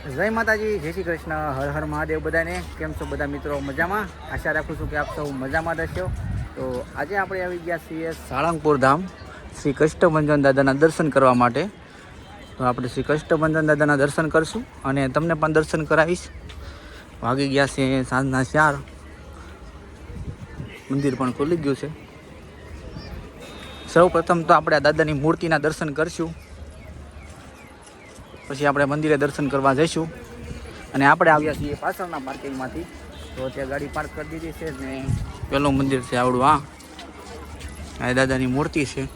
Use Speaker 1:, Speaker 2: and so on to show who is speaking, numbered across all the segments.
Speaker 1: જય માતાજી, જય શ્રી કૃષ્ણ, હર હર મહાદેવ બધાને. કેમ છો બધા મિત્રો? મજામાં? આશા રાખું છું કે આપ સૌ મજામાં રહેશો તો આજે આપણે આવી ગયા છીએ સાળંગપુર ધામ શ્રી કષ્ટભંજન દાદાના દર્શન કરવા માટે. તો આપણે શ્રી કષ્ટભંજન દાદાના દર્શન કરશું અને તમને પણ દર્શન કરાવીશ. વાગી ગયા છે સાંજના ચાર. મંદિર પણ ખુલી ગયું છે. સૌ પ્રથમ તો આપણે આ દાદાની મૂર્તિના દર્શન કરશું. પછી આપણે મંદિરે દર્શન કરવા જઈશું. અને આપણે આવ્યા છીએ પાછળના પાર્કિંગમાંથી. તો ત્યાં ગાડી પાર્ક કરી દીધી છે ને પેલું મંદિર છે આવડું, હા. આ દાદાની મૂર્તિ છે.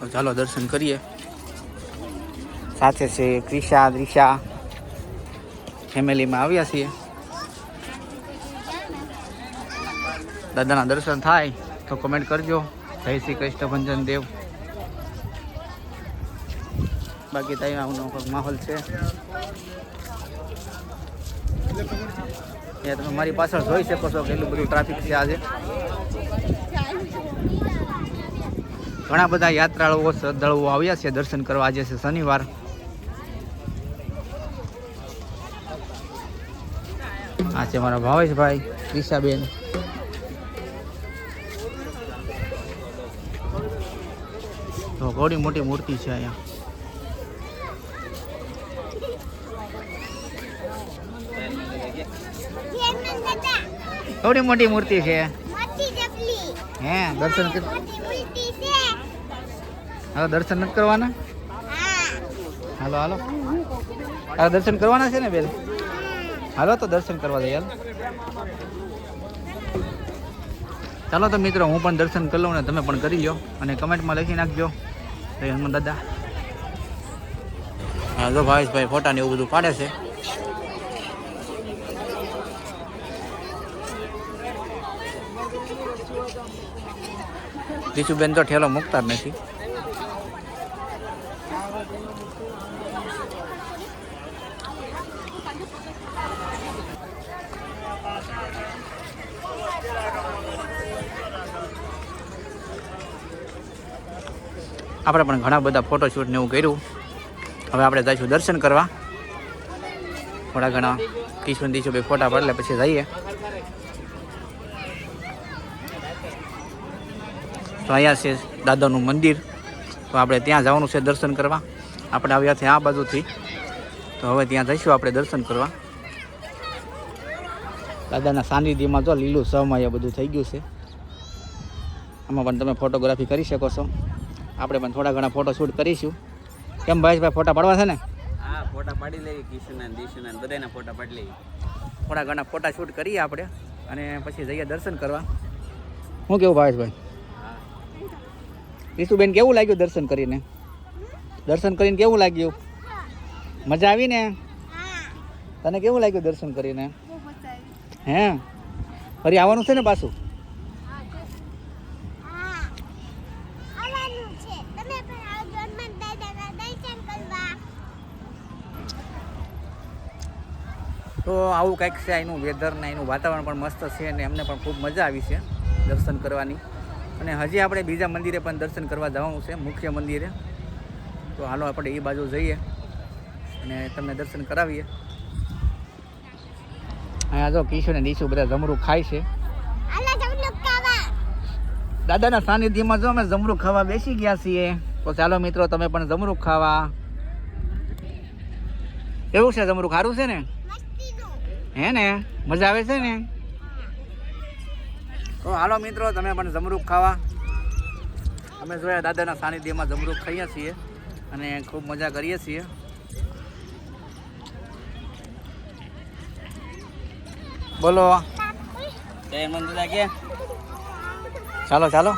Speaker 1: તો ચાલો દર્શન કરીએ. સાથે છે ક્રિશા દ્રિશા ફેમિલીમાં આવ્યા છીએ. દાદાના દર્શન થાય તો કમેન્ટ કરજો. જય શ્રી કૃષ્ણ દેવ. બાકી ત્યાં આવનો માહોલ છે. તમે મારી પાછળ જોઈ શકો છો કેટલું બધું ટ્રાફિક છે આજે. ઘણા બધા યાત્રાળુઓ, શ્રદ્ધાળુઓ આવ્યા છે દર્શન કરવા. આજે છે શનિવાર. આ છે મારા ભાવેશભાઈ ક્રિશાબેન તો ઘણી મોટી મૂર્તિ છે અહીંયા. થોડી મોટી મૂર્તિ છે. હે દર્શન હવે દર્શન નથી કરવાના? હાલો હાલો. હવે દર્શન કરવાના છે ને બેન? હાલો તો દર્શન કરવા દઈએ હાલ. ચાલો તો મિત્રો હું પણ દર્શન કરી લઉં ને તમે પણ કરી લો અને કમેન્ટમાં લખી નાખજો. હનુમાન દાદા. હા જો ભાવેશભાઈ ફોટા ને એવું બધું પાડે છે. દીશુબેન તો ઠેલો મૂકતા જ નથી. આપણે પણ ઘણા બધા ફોટોશૂટ ને એવું કર્યું. હવે આપણે જઈશું દર્શન કરવા. થોડા ઘણા કિશોર દીશુભાઈ ફોટા પાડલે પછી જઈએ. તો અહીંયા છે દાદાનું મંદિર. તો આપણે ત્યાં જવાનું છે દર્શન કરવા. આપણે આવ્યા છે આ બાજુથી. તો હવે ત્યાં જઈશું આપણે દર્શન કરવા. દાદાના સાનિધ્યમાં જો લીલું સમય બધું થઈ ગયું છે. આમાં પણ તમે ફોટોગ્રાફી કરી શકો છો. આપણે પણ થોડા ઘણા ફોટો શૂટ કરીશું. કેમ ભાઈ ફોટા પાડવા છે ને?
Speaker 2: હા ફોટા પાડી લઈએ કિશનના દિશુના બધાના ફોટા પાડી લઈએ.
Speaker 1: થોડા ઘણા ફોટા શૂટ કરીએ આપણે અને પછી જઈએ દર્શન કરવા. શું કેવું ભાવેશભાઈ?
Speaker 2: હા
Speaker 1: રીતુબેન કેવું લાગ્યું દર્શન કરીને? દર્શન કરીને કેવું લાગ્યું? મજા આવી ને? તને કેવું લાગ્યું દર્શન કરીને? હે? ફરી આવવાનું છે ને પાછું? તો આવું કંઈક છે એનું વેધર ને એનું વાતાવરણ પણ મસ્ત છે અને એમને પણ ખૂબ મજા આવી છે દર્શન કરવાની. અને હજી આપણે બીજા મંદિરે પણ દર્શન કરવા જવાનું છે મુખ્ય મંદિરે. તો હાલો આપણે એ બાજુ જઈએ અને તમને દર્શન કરાવીએ. અહીંયા જો કિશોર ને નીચું બધા જમરૂ ખાય છે. દાદાના સાનિધ્યમાં જો અમે જમરૂ ખાવા બેસી ગયા છીએ. તો ચાલો મિત્રો તમે પણ જમરૂ ખાવા. એવું છે જમરૂ ખારું છે ને? હે ને? મજા આવે છે ને? તો હાલો મિત્રો, તમે પણ જમરૂખ ખાવા. અમે જોયા દાદાના સાનિધ્યમાં જમરૂખ ખાઈએ છીએ અને ખૂબ મજા કરીએ છીએ. બોલો.
Speaker 2: કે.
Speaker 1: ચાલો ચાલો.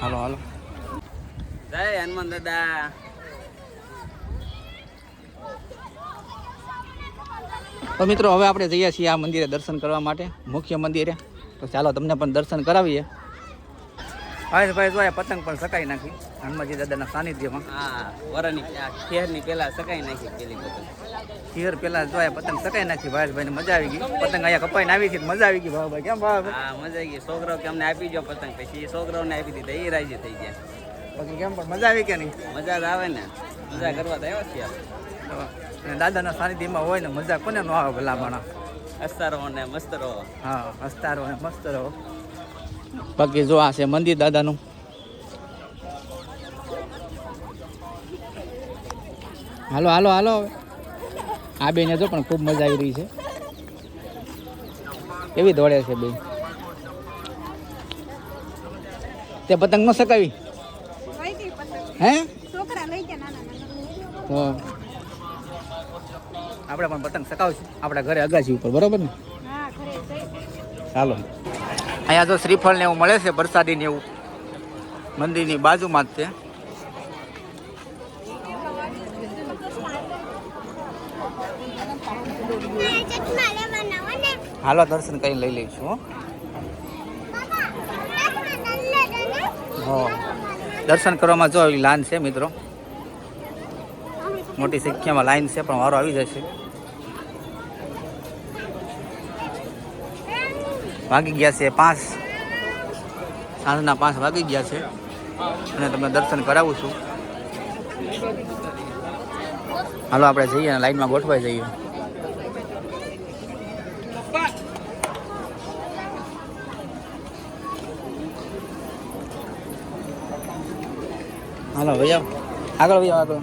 Speaker 1: હાલો હાલો.
Speaker 2: જય હનુમાન દાદા.
Speaker 1: તો મિત્રો હવે આપણે જઈએ છીએ આ મંદિરે દર્શન કરવા માટે મુખ્ય મંદિરે. તો ચાલો તમને પણ દર્શન કરાવીએ. ભાઈ જોયા પતંગ પણ સકાઈ નાખી. હનુમાનજી દાદાના સાનિધ્યમાં.
Speaker 2: વરાની ખેરની પેલા સકાઈ નાખી પેલી પતંગ.
Speaker 1: ખીર પેલા જોયા પતંગ સકાઈ નાખી. ભાઈ મજા આવી ગઈ. પતંગ અહીંયા કપાઈને આવી ગઈ મજા આવી ગઈ. ભાઈ કેમ ભાઈ
Speaker 2: હા મજા આવી ગઈ. છોકરાઓ કે અમને આપી જો પતંગ. પછી એ છોકરાઓને આપી દીધા એ રાજી થઈ ગયા.
Speaker 1: બાકી કેમ પણ મજા આવી કે નહીં?
Speaker 2: મજા જ આવે ને. મજા કરવા તો આવ્યા છીએ આપણે.
Speaker 1: અને દાદાના સાનિધ્યમાં હોય ને મજા કોને ન આવે ભલા માણા
Speaker 2: હસતા ને મસ્ત રહો
Speaker 1: હા અસ્તારો ને અને મસ્ત રહો બાકી જો આ છે મંદિર દાદાનું. હાલો હાલો હાલો હવે. આ બેને જો પણ ખૂબ મજા આવી રહી છે. કેવી દોડે છે બેન. તે પતંગ ન સકાવી હે?
Speaker 3: છોકરા લઈ ગયા નાના નાના.
Speaker 1: આપણે પણ પતંગ સકાવશું. આપણા ઘરે અગાસી ઉપર બરાબર ને? ચાલો અહીંયા તો શ્રીફળ ને એવું મળે છે વરસાદી ને એવું. મંદિરની બાજુમાં જ છે. હાલો દર્શન કરીને લઈ લઈશું હો. દર્શન કરવામાં જો લાઈન છે મિત્રો. મોટી સંખ્યામાં લાઈન છે પણ વારો આવી જશે. વાગી ગયા છે પાંચ. સાંજના પાંચ વાગી ગયા છે. અને તમને દર્શન કરાવું છું. હાલો, આપણે જઈએ અને લાઈનમાં ગોઠવાઈ જઈએ. હાલો ભૈયા આગળ ભાઈ આગળ.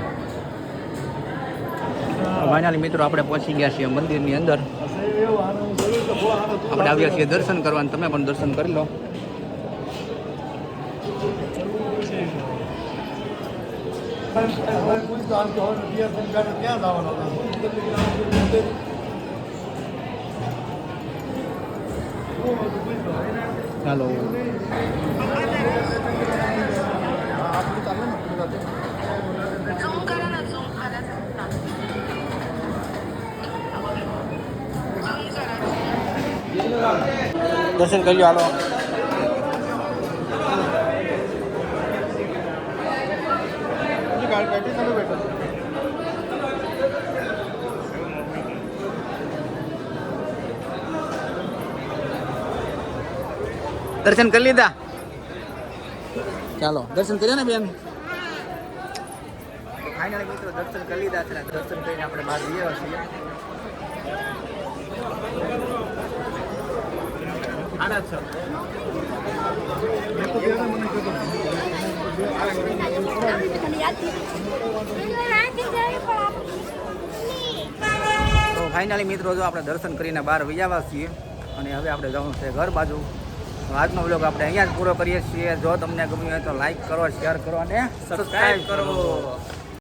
Speaker 1: ફાઇનલી મિત્રો, આપણે પહોંચી ગયા છીએ મંદિરની અંદર. આપણે આવ્યા છીએ દર્શન કરવા તમે પણ દર્શન કરી લો. ચાલો. દર્શન કરી લો હાલો દર્શન કરી લીધા ચાલો દર્શન કર્યા ને બેન ફાઇનલ મિત્રો દર્શન કરી લીધા છે ને દર્શન કરીને આપણે બહાર જઈએ છીએ તો ફાઇનલી મિત્રો, જો આપણે દર્શન કરીને બહાર વિજાવા છીએ અને હવે આપણે જવાનું છે ઘર બાજુ. આજનો બ્લોગ આપણે અહીંયા જ પૂરો કરીએ છીએ. જો તમને ગમ્યું હોય તો લાઈક કરો શેર કરો અને
Speaker 2: સબસ્ક્રાઈબ કરો.